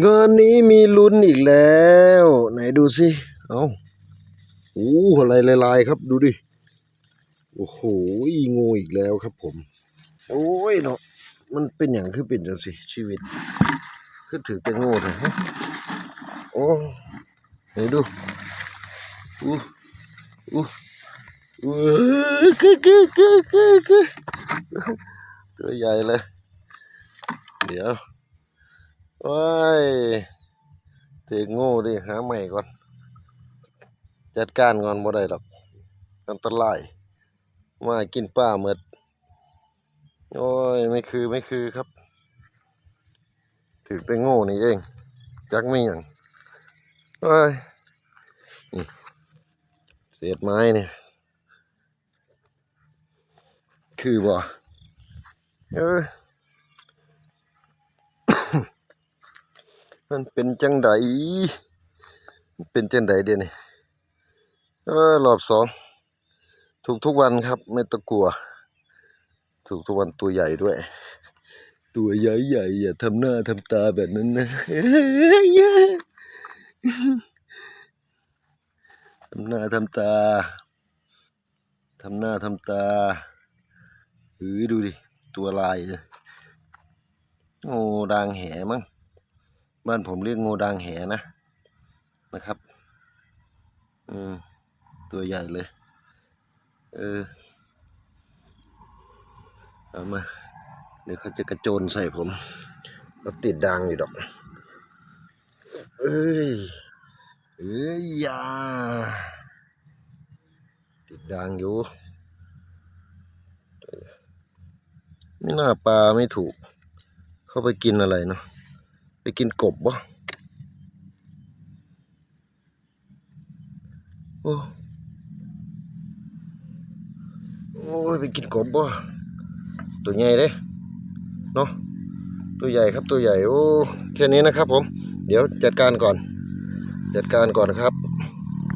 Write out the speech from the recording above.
งานนี้มีลุ้นอีกแล้ว ไหนดูสิ เอาโอ้อะไรลายๆครับ ดูดิ โอ้โหงูอีกแล้วครับผม โอ้ยเนาะ มันเป็นอย่างคือเป็นจังสิ ชีวิต คือถือแต่งูเถอะโอ้ไหนดูอู้อู้อู้กึกกึกกึกกึกกึกตัวใหญ่เลย เดี๋ยว ว้ายเตะโง่ดิหาใหม่ก่อน จัดการก่อนบ่ได้หรอกอันตราย มากินป้าเมดโอ้ย ไม่คือไม่คือครับ ถือแต่โง่นี่เอง จักไม่หยังเอ้ยเศษไม้เนี่ย คือบ่เออ มันเป็นจังไดเป็นจังไดเดี๋ยวนี้เออรอบสองถูกทุกวันครับ ไม่ต้องกลัว ถูกทุกวันตัวใหญ่ด้วย ตัวใหญ่ใหญ่อย่าทำหน้าทำตาแบบนั้นนะทำหน้าทำตาทำหน้าทำตาเออดูดิ ตัวลายเลยโอ้ดางแหมั้ง บ้านผมเรียกงูดางแหนะนะครับ อืม ตัวใหญ่เลย เออ เอามา เดี๋ยวเขาจะกระโจนใส่ผมเขาติดดางอยู่ดอก เอ้ย เอ้ยยาติดดางอยู่ ไม่น่าปลาไม่ถูก เข้าไปกินอะไรเนาะ ไปกินกบวะโอ้โอ้ยไปกินกบวะตัวใหญ่เด้เนาะตัวใหญ่ครับตัวใหญ่โอ้แค่นี้นะครับผม เดี๋ยวจัดการก่อน จัดการก่อนครับ